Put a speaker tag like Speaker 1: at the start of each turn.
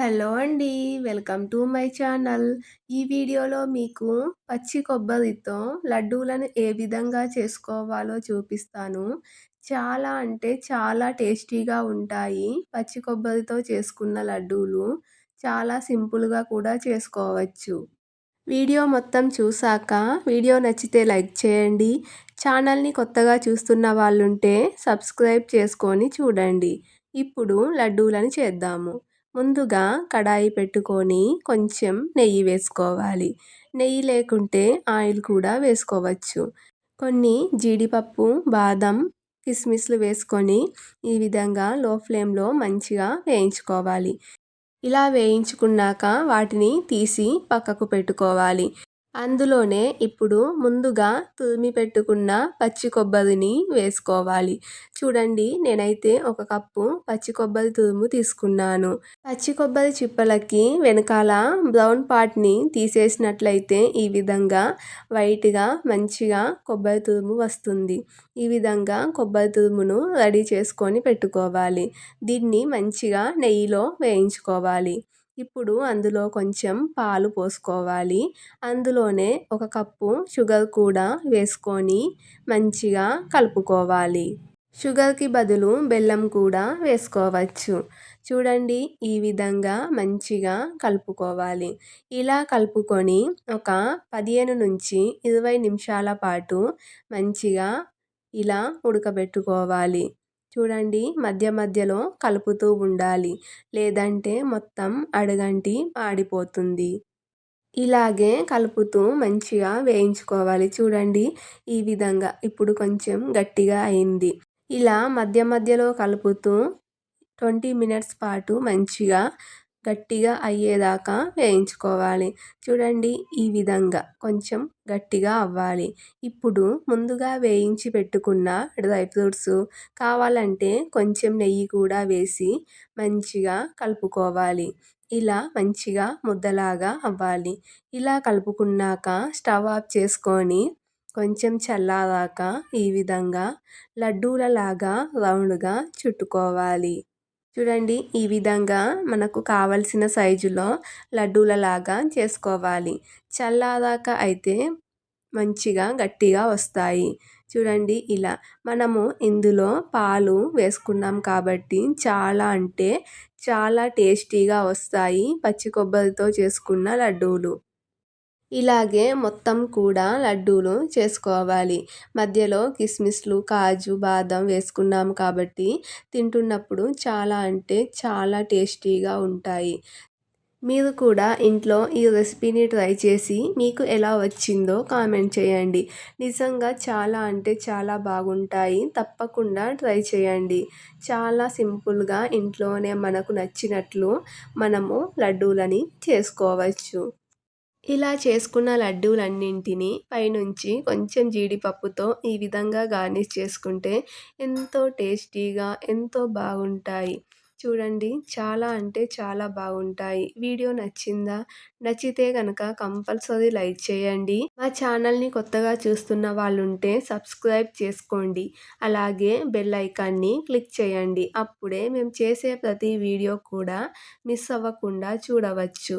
Speaker 1: Hello అండి. Welcome to my channel. ఈ వీడియోలో మీకు పచ్చి కొబ్బరితో లడ్డూలను ఏ విధంగా చేసుకోవాలో చూపిస్తాను. చాలా అంటే చాలా టేస్టీగా ఉంటాయి పచ్చి కొబ్బరితో చేసుకున్న లడ్డూలు. చాలా సింపుల్గా కూడా చేసుకోవచ్చు. వీడియో మొత్తం చూసాక వీడియో నచ్చితే లైక్ చేయండి. ఛానల్ని కొత్తగా చూస్తున్న వాళ్ళుంటే సబ్స్క్రైబ్ చేసుకొని చూడండి. ఇప్పుడు లడ్డూలను చేద్దాము. ముందుగా కడాయి పెట్టుకొని కొంచెం నెయ్యి వేసుకోవాలి. నెయ్యి లేకుంటే ఆయిల్ కూడా వేసుకోవచ్చు. కొన్ని జీడిపప్పు బాదం కిస్మిస్లు వేసుకొని ఈ విధంగా లో ఫ్లేమ్లో మంచిగా వేయించుకోవాలి. ఇలా వేయించుకున్నాక వాటిని తీసి పక్కకు పెట్టుకోవాలి. అందులోనే ఇప్పుడు ముందుగా తురిమి పెట్టుకున్న పచ్చి కొబ్బరిని వేసుకోవాలి. చూడండి నేనైతే ఒక కప్పు పచ్చి కొబ్బరి తురుము తీసుకున్నాను. పచ్చి కొబ్బరి చిప్పలకి వెనకాల బ్రౌన్ పార్ట్ని తీసేసినట్లయితే ఈ విధంగా వైట్గా మంచిగా కొబ్బరి తురుము వస్తుంది. ఈ విధంగా కొబ్బరి తురుమును రెడీ చేసుకొని పెట్టుకోవాలి. దీన్ని మంచిగా నెయ్యిలో వేయించుకోవాలి. ఇప్పుడు అందులో కొంచెం పాలు పోసుకోవాలి. అందులోనే ఒక కప్పు షుగర్ కూడా వేసుకొని మంచిగా కలుపుకోవాలి. షుగర్కి బదులు బెల్లం కూడా వేసుకోవచ్చు. చూడండి ఈ విధంగా మంచిగా కలుపుకోవాలి. ఇలా కలుపుకొని ఒక పదిహేను నుంచి ఇరవై నిమిషాల పాటు మంచిగా ఇలా ఉడకబెట్టుకోవాలి. చూడండి మధ్య మధ్యలో కలుపుతూ ఉండాలి. లేదంటే మొత్తం అడగంటి ఆడిపోతుంది. ఇలాగే కలుపుతూ మంచిగా వేయించుకోవాలి. చూడండి ఈ విధంగా ఇప్పుడు కొంచెం గట్టిగా అయింది. ఇలా మధ్య మధ్యలో కలుపుతూ ట్వంటీ మినిట్స్ పాటు మంచిగా గట్టిగా అయ్యేదాకా వేయించుకోవాలి. చూడండి ఈ విధంగా కొంచెం గట్టిగా అవ్వాలి. ఇప్పుడు ముందుగా వేయించి పెట్టుకున్న డ్రై ఫ్రూట్స్ కావాలంటే కొంచెం నెయ్యి కూడా వేసి మంచిగా కలుపుకోవాలి. ఇలా మంచిగా ముద్దలాగా అవ్వాలి. ఇలా కలుపుకున్నాక స్టవ్ ఆఫ్ చేసుకొని కొంచెం చల్లారాక ఈ విధంగా లడ్డూలలాగా రౌండ్గా చుట్టుకోవాలి. చూడండి ఈ విధంగా మనకు కావలసిన సైజులో లడ్డూలలాగా చేసుకోవాలి. చల్లాదాకా అయితే మంచిగా గట్టిగా వస్తాయి. చూడండి ఇలా మనము ఇందులో పాలు వేసుకున్నాం కాబట్టి చాలా అంటే చాలా టేస్టీగా వస్తాయి పచ్చి కొబ్బరితో చేసుకున్న లడ్డూలు. ఇలాగే మొత్తం కూడా లడ్డూలు చేసుకోవాలి. మధ్యలో కిస్మిస్లు కాజు బాదం వేసుకున్నాము కాబట్టి తింటున్నప్పుడు చాలా అంటే చాలా టేస్టీగా ఉంటాయి. మీరు కూడా ఇంట్లో ఈ రెసిపీని ట్రై చేసి మీకు ఎలా వచ్చిందో కామెంట్ చేయండి. నిజంగా చాలా అంటే చాలా బాగుంటాయి. తప్పకుండా ట్రై చేయండి. చాలా సింపుల్గా ఇంట్లోనే మనకు నచ్చినట్లు మనము లడ్డూలని చేసుకోవచ్చు. ఇలా చేసుకున్న లడ్డూలన్నింటినీ పైనుంచి కొంచెం జీడిపప్పుతో ఈ విధంగా గార్నిష్ చేసుకుంటే ఎంతో టేస్టీగా ఎంతో బాగుంటాయి. చూడండి చాలా అంటే చాలా బాగుంటాయి. వీడియో నచ్చిందా? నచ్చితే కనుక కంపల్సరీ లైక్ చేయండి. మా ఛానల్ని కొత్తగా చూస్తున్న వాళ్ళు ఉంటే సబ్స్క్రైబ్ చేసుకోండి. అలాగే బెల్ ఐకాన్ని క్లిక్ చేయండి. అప్పుడే మేము చేసే ప్రతి వీడియో కూడా మిస్ అవ్వకుండా చూడవచ్చు.